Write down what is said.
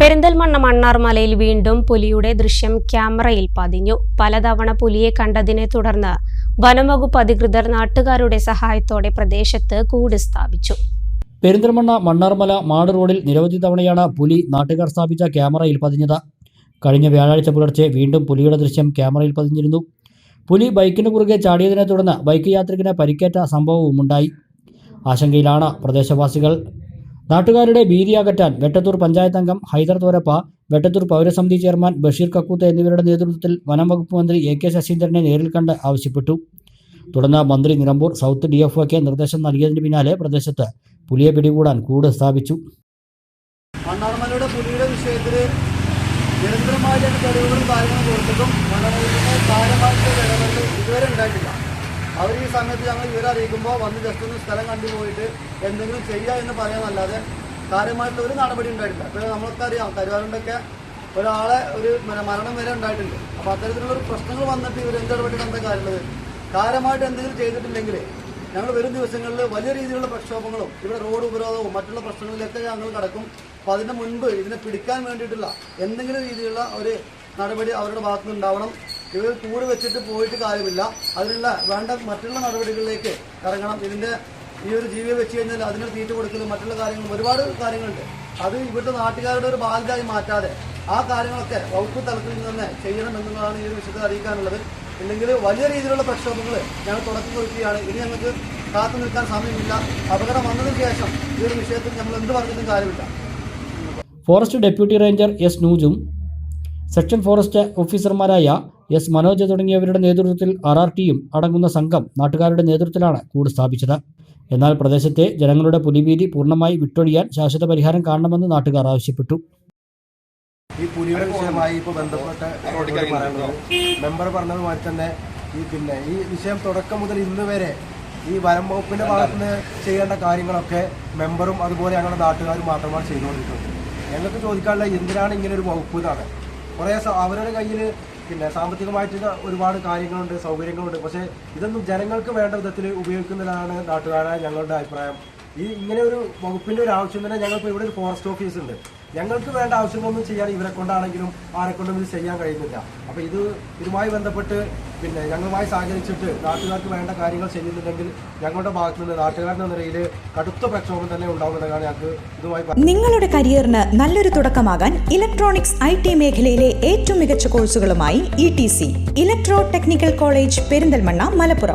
പെരിന്തൽമണ്ണ മണ്ണാർമലയിൽ വീണ്ടും പുലിയുടെ ദൃശ്യം ക്യാമറയിൽ പതിഞ്ഞു. പലതവണ പുലിയെ കണ്ടതിനെ തുടർന്ന് വനംവകുപ്പ് അധികൃതർ നാട്ടുകാരുടെ സഹായത്തോടെ പ്രദേശത്ത് കൂട് സ്ഥാപിച്ചു. പെരിന്തൽമണ്ണ മണ്ണാർമല മാട് റോഡിൽ നിരവധി തവണയാണ് പുലി നാട്ടുകാർ സ്ഥാപിച്ച ക്യാമറയിൽ പതിഞ്ഞത്. കഴിഞ്ഞ വ്യാഴാഴ്ച പുലർച്ചെ വീണ്ടും പുലിയുടെ ദൃശ്യം ക്യാമറയിൽ പതിഞ്ഞിരുന്നു. പുലി ബൈക്കിന് കുറുകെ ചാടിയതിനെ തുടർന്ന് ബൈക്ക് യാത്രികന് പരിക്കേറ്റ സംഭവവുമുണ്ടായി. ആശങ്കയിലാണ് പ്രദേശവാസികൾ. നാട്ടുകാരുടെ ഭീതി അകറ്റാൻ വെട്ടത്തൂർ പഞ്ചായത്ത് അംഗം ഹൈദർ തോരപ്പ വെട്ടത്തൂർ പൗരസമിതി ചെയർമാൻ ബഷീർ കക്കൂത്ത് എന്നിവരുടെ നേതൃത്വത്തിൽ വനം വകുപ്പ് മന്ത്രി എ കെ ശശീന്ദ്രനെ നേരിൽ കണ്ട് ആവശ്യപ്പെട്ടു. തുടർന്ന് മന്ത്രി നിലമ്പൂർ സൗത്ത് ഡി എഫ് ഒക്ക് നിർദ്ദേശം നൽകിയതിന് പിന്നാലെ പ്രദേശത്ത് പുലിയെ പിടികൂടാൻ കൂട് സ്ഥാപിച്ചു. മണ്ണാർമലയുടെ പുലിയുടെ വിഷയത്തിൽ നിരന്തരമായിട്ട് തെളിവുകളും കാര്യങ്ങളും കൊടുത്തിട്ടും ഇതുവരെ ഉണ്ടായിട്ടില്ല. അവർ ഈ സമയത്ത് ഞങ്ങൾ വിവരം അറിയിക്കുമ്പോൾ വന്ന് ജസ്റ്റ് ഒന്ന് സ്ഥലം കണ്ടുപോയിട്ട് എന്തെങ്കിലും ചെയ്യുക എന്ന് പറയാനല്ലാതെ കാര്യമായിട്ടുള്ള ഒരു നടപടി ഉണ്ടായിട്ടില്ല. ഇപ്പോൾ നമ്മൾക്കറിയാം കരുവാറുണ്ടൊക്കെ ഒരാളെ ഒരു മര- മരണം വരെ ഉണ്ടായിട്ടുണ്ട്. അപ്പോൾ അത്തരത്തിലുള്ള ഒരു പ്രശ്നങ്ങൾ വന്നിട്ട് ഇവർ എന്ത് ഇടപെട്ടിട്ട് എന്താ കാര്യമുള്ളത്? കാര്യമായിട്ട് എന്തെങ്കിലും ചെയ്തിട്ടില്ലെങ്കിൽ ഞങ്ങൾ വരും ദിവസങ്ങളിൽ വലിയ രീതിയിലുള്ള പ്രക്ഷോഭങ്ങളും ഇവിടെ റോഡ് ഉപരോധവും മറ്റുള്ള പ്രശ്നങ്ങളിലൊക്കെ ഞങ്ങൾ കടക്കും അപ്പോൾ അതിന്റെ മുൻപ് ഇതിനെ പിടിക്കാൻ വേണ്ടിയിട്ടുള്ള എന്തെങ്കിലും രീതിയിലുള്ള ഒരു നടപടി അവരുടെ ഭാഗത്തുനിന്നുണ്ടാവണം. ഇവർ കൂട് വെച്ചിട്ട് പോയിട്ട് കാര്യമില്ല. അതിനുള്ള വേണ്ട മറ്റുള്ള നടപടികളിലേക്ക് ഇറങ്ങണം ഇതിന്റെ ഈ ഒരു ജീവിയെ വെച്ച് കഴിഞ്ഞാൽ അതിന് തീറ്റ കൊടുക്കലും മറ്റുള്ള കാര്യങ്ങൾ ഒരുപാട് കാര്യങ്ങളുണ്ട്. അത് ഇവിടുത്തെ നാട്ടുകാരുടെ ഒരു ബാധ്യതയായി മാറ്റാതെ ആ കാര്യങ്ങളൊക്കെ വകുപ്പ് തലത്തിൽ നിന്ന് തന്നെ ചെയ്യണം എന്നുള്ളതാണ് ഈ ഒരു വിഷയത്തിൽ അറിയിക്കാനുള്ളത്. ഇല്ലെങ്കിൽ വലിയ രീതിയിലുള്ള പ്രക്ഷോഭങ്ങൾ ഞങ്ങൾ തുടക്കം കുറിക്കുകയാണ്. ഇനി ഞങ്ങൾക്ക് കാത്തു നിൽക്കാൻ സമയമില്ല. അപകടം വന്നതിന് ശേഷം ഈ ഒരു വിഷയത്തിൽ നമ്മൾ എന്ത് പറഞ്ഞിട്ടും കാര്യമില്ല. Forest deputy ranger S Nujum section forest ഓഫീസർമാരായ എസ് മനോജ് തുടങ്ങിയവരുടെ നേതൃത്വത്തിൽ ആർ ആർ ടിയും അടങ്ങുന്ന സംഘം നാട്ടുകാരുടെ നേതൃത്വത്തിലാണ് കൂട് സ്ഥാപിച്ചത്. എന്നാൽ പ്രദേശത്തെ ജനങ്ങളുടെ പുലിഭീതി പൂർണമായി വിട്ടൊഴിയാൻ ശാശ്വത പരിഹാരം കാണണമെന്ന് നാട്ടുകാർ ആവശ്യപ്പെട്ടു. ഈ പുലിയുടെ വിഷയമായി ഇപ്പോൾ ബന്ധപ്പെട്ട മെമ്പർ പറഞ്ഞതുമാതിരി തന്നെ ഈ പിന്നെ ഈ വിഷയം തുടക്കം മുതൽ ഇന്ന് വരെ ഈ വനം വകുപ്പിന്റെ ഭാഗത്ത് നിന്ന് ചെയ്യേണ്ട കാര്യങ്ങളൊക്കെ മെമ്പറും അതുപോലെ ഞങ്ങളുടെ നാട്ടുകാരും മാത്രമാണ് ചെയ്തുകൊണ്ടിരിക്കുന്നത്. ഞങ്ങൾക്ക് ചോദിക്കാനുള്ള എന്തിനാണ് ഇങ്ങനെ ഒരു വകുപ്പ് എന്നാണ് കുറേ അവരുടെ കയ്യിൽ പിന്നെ സാമ്പത്തികമായിട്ട് ഒരുപാട് കാര്യങ്ങളുണ്ട് സൗകര്യങ്ങളുണ്ട്. പക്ഷേ ഇതൊന്നും ജനങ്ങൾക്ക് വേണ്ട വിധത്തിൽ ഉപയോഗിക്കുന്നതാണ് നാട്ടുകാരായ ഞങ്ങളുടെ അഭിപ്രായം. ഈ ഇങ്ങനെ ഒരു വകുപ്പിന്റെ ഒരു ആവശ്യം തന്നെ ഞങ്ങൾക്ക് ഇവിടെ ഒരു ഫോറസ്റ്റ് ഓഫീസ് ഉണ്ട്. ഞങ്ങൾക്ക് വേണ്ട ആവശ്യങ്ങളൊന്നും ചെയ്യാൻ ഇവരെ കൊണ്ടാണെങ്കിലും ആരെ കൊണ്ടും ഇത് ചെയ്യാൻ കഴിയുന്നില്ല. അപ്പൊ ഇത് ഇതുമായി ബന്ധപ്പെട്ട് പിന്നെ ഞങ്ങളുമായി സഹകരിച്ചിട്ട് നാട്ടുകാർക്ക് വേണ്ട കാര്യങ്ങൾ ചെയ്യുന്നുണ്ടെങ്കിൽ ഞങ്ങളുടെ ഭാഗത്തു നിന്ന് നാട്ടുകാരുടെ നിലയിൽ കടുത്ത പ്രക്ഷോഭം തന്നെ ഉണ്ടാവുന്നതാണ് ഞങ്ങൾക്ക് ഇതുമായി നിങ്ങളുടെ കരിയറിന് നല്ലൊരു തുടക്കമാകാൻ ഇലക്ട്രോണിക്സ് ഐ ടി മേഖലയിലെ ഏറ്റവും മികച്ച കോഴ്സുകളുമായി E T C electro technical college Perinthalmanna Malappuram.